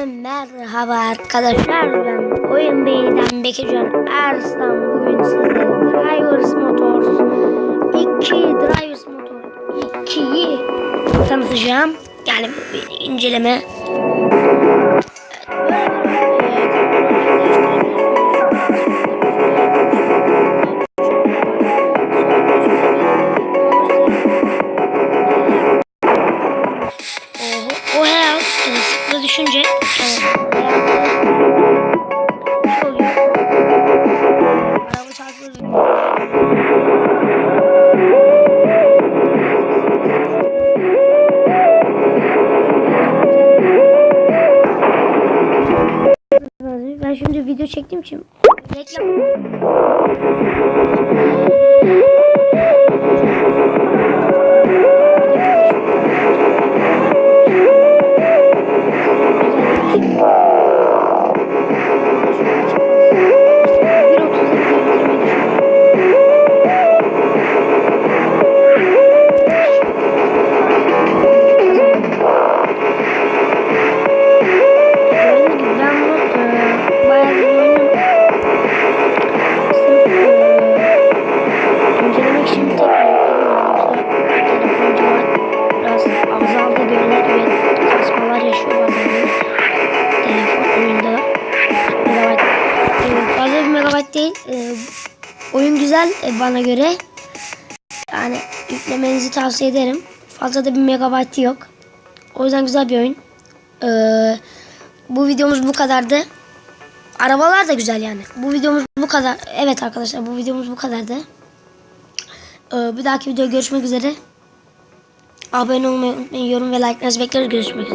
Herkese merhaba arkadaşlar ben Oyun Bey'den Bekircan Arslan. Bugün sizlere Drivers Motors 2 Drivers Motor 2'yi tanıtacağım. Yani bir inceleme düşünce. Ben şimdi video çektiğim için reklam megabayt değil. E, oyun güzel e, bana göre. Yani yüklemenizi tavsiye ederim. Fazla da bir megabaytı yok. O yüzden güzel bir oyun. Ee, bu videomuz bu kadardı. Arabalar da güzel yani. Bu videomuz bu kadar. Evet arkadaşlar bu videomuz bu kadardı. Ee, bir dahaki videoda görüşmek üzere. Abone olmayı unutmayın. Yorum ve like'larınızı bekleriz. Görüşmek üzere.